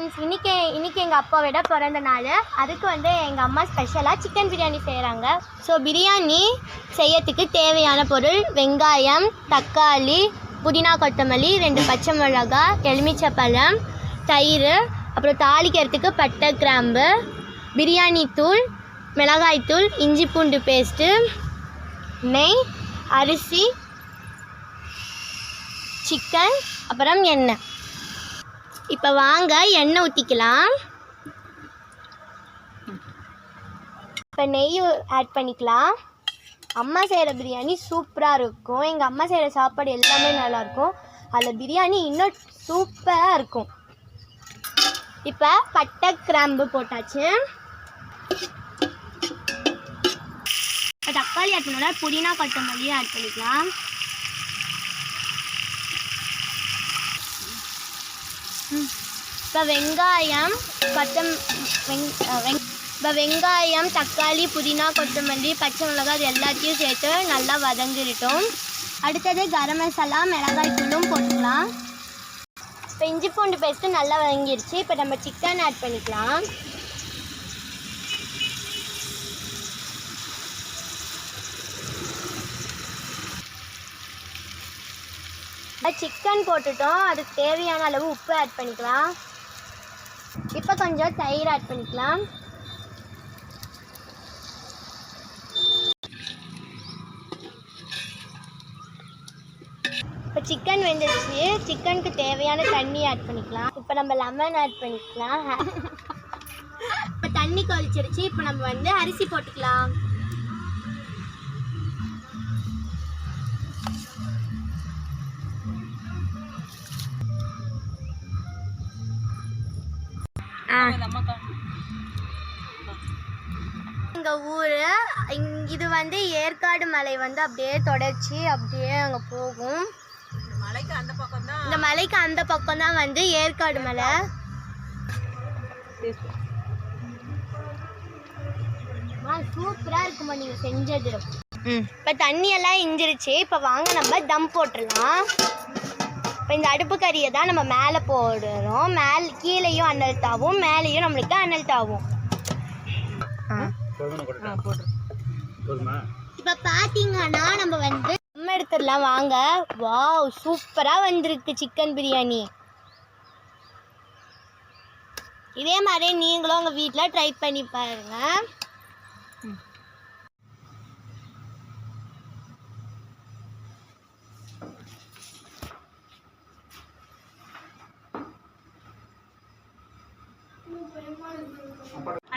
Friends இன்றைக்கி இன்றைக்கி எங்கள் அப்பாவோட பிறந்த நாள். அதுக்கு வந்து எங்கள் அம்மா ஸ்பெஷலாக சிக்கன் பிரியாணி செய்கிறாங்க ஸோ பிரியாணி செய்யறதுக்கு தேவையான பொருள் வெங்காயம் தக்காளி புதினா கொத்தமல்லி ரெண்டு பச்சை மிளகாய் எலுமிச்சப்பழம் தயிர் அப்புறம் தாளிக்கிறதுக்கு பட்டை கிராம்பு பிரியாணி தூள் மிளகாய்த்தூள் இஞ்சி பூண்டு பேஸ்ட்டு நெய் அரிசி சிக்கன் அப்புறம் எண்ணெய். இப்போ வாங்க எண்ணெய் ஊற்றிக்கலாம் இப்போ நெய் ஆட் பண்ணிக்கலாம். அம்மா செய்கிற பிரியாணி சூப்பராக இருக்கும். எங்கள் அம்மா செய்கிற சாப்பாடு எல்லாமே நல்லாயிருக்கும் அதில் பிரியாணி இன்னும் சூப்பராக இருக்கும். இப்போ பட்டை கிராம்பு போட்டாச்சு. இப்போ தக்காளி ஆட் பண்ணோட புதினா கொத்தமல்லியும் ஆட் பண்ணிக்கலாம். இப்போ வெங்காயம் கொத்தம் வெங் வெங் இப்போ வெங்காயம் தக்காளி புதினா கொத்தமல்லி பச்சை மிளகாய் அது எல்லாத்தையும் சேர்த்து நல்லா வதங்கிட்டோம் அடுத்தது கரம் மசாலா மிளகாய் தூளும் போட்டுக்கலாம். இப்போ இஞ்சி பூண்டு பேஸ்ட்டு நல்லா வதங்கிருச்சு. இப்போ நம்ம சிக்கன் ஆட் பண்ணிக்கலாம். சிக்கன் போட்டுட்டோம். அதுக்கு தேவையான அளவு உப்பு ஆட் பண்ணிக்கலாம். கொஞ்சம் தயிர் ஆட் பண்ணிக்கலாம். இப்போ சிக்கன் வெந்துருச்சு. சிக்கனுக்கு தேவையான தண்ணி ஆட் பண்ணிக்கலாம். இப்போ நம்ம லெமன் ஆட் பண்ணிக்கலாம். இப்போ தண்ணி கொதிச்சிருச்சு. இப்போ நம்ம வந்து அரிசி போட்டுக்கலாம். எங்கள் ஊர் இது வந்து ஏற்காடு மலை வந்து அப்படியே தொடர்ச்சி அப்படியே அங்கே போகும். மலைக்கு அந்த பக்கம் தான் இந்த மலைக்கு அந்த பக்கம் தான் வந்து ஏற்காடு மலை. சூப்பராக இருக்குமா நீங்கள் செஞ்சது. இப்போ தண்ணி எல்லாம் இஞ்சிருச்சு இப்போ வாங்க நம்ம தம் போட்டுடலாம். இப்போ இந்த அடுப்பு கறியை தான் நம்ம மேலே போடுறோம் மேல் கீழேயும் அனல் தாவும் மேலேயும் நம்மளுக்கு அனல் தாவும் இப்போ பார்த்தீங்கன்னா நம்ம வந்து நம்ம எடுத்துடலாம் வாங்க. வாவ் சூப்பராக வந்திருக்கு சிக்கன் பிரியாணி. இதே மாதிரி நீங்களும் உங்கள் வீட்டில் ட்ரை பண்ணி பாருங்க.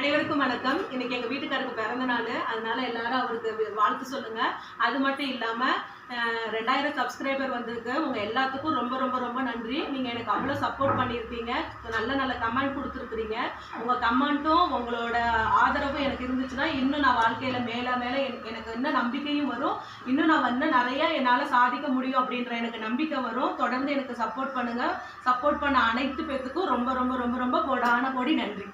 அனைவருக்கும் வணக்கம். இன்னைக்கு எங்க வீட்டுக்காருக்கு பிறந்த நாள். அதனால எல்லாரும் அவருக்கு வாழ்த்து சொல்லுங்க. அது மட்டும் இல்லாம ரெண்டாயிரம் சப்ஸ்கிரைபர் வந்திருக்கு. உங்க எல்லாத்துக்கும் ரொம்ப ரொம்ப ரொம்ப நன்றி. நீங்க எனக்கு அவ்வளோ சப்போர்ட் பண்ணியிருக்கீங்க நல்ல நல்ல கமெண்ட் கொடுத்துருக்குறீங்க. உங்க கமெண்ட்டும் உங்களோட ஆதரவும் எனக்கு இருந்துச்சுன்னா இன்னும் நான் வாழ்க்கையில மேல மேல எனக்கு எனக்கு இன்னும் நம்பிக்கையும் வரும். இன்னும் நான் வந்து நிறைய என்னால சாதிக்க முடியும் அப்படின்ற எனக்கு நம்பிக்கை வரும். தொடர்ந்து எனக்கு சப்போர்ட் பண்ணுங்க. சப்போர்ட் பண்ண அனைத்து பேர்த்துக்கும் ரொம்ப ரொம்ப ரொம்ப ரொம்ப கோடான கோடி நன்றி.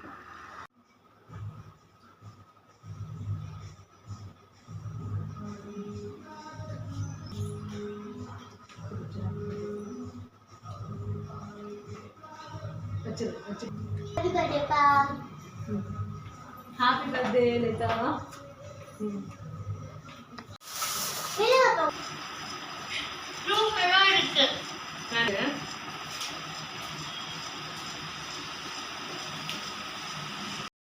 வச்சிரு வச்சிரு. ஹாப்பி பர்த்டே லலிதா சூப்பராக இருக்கு நான்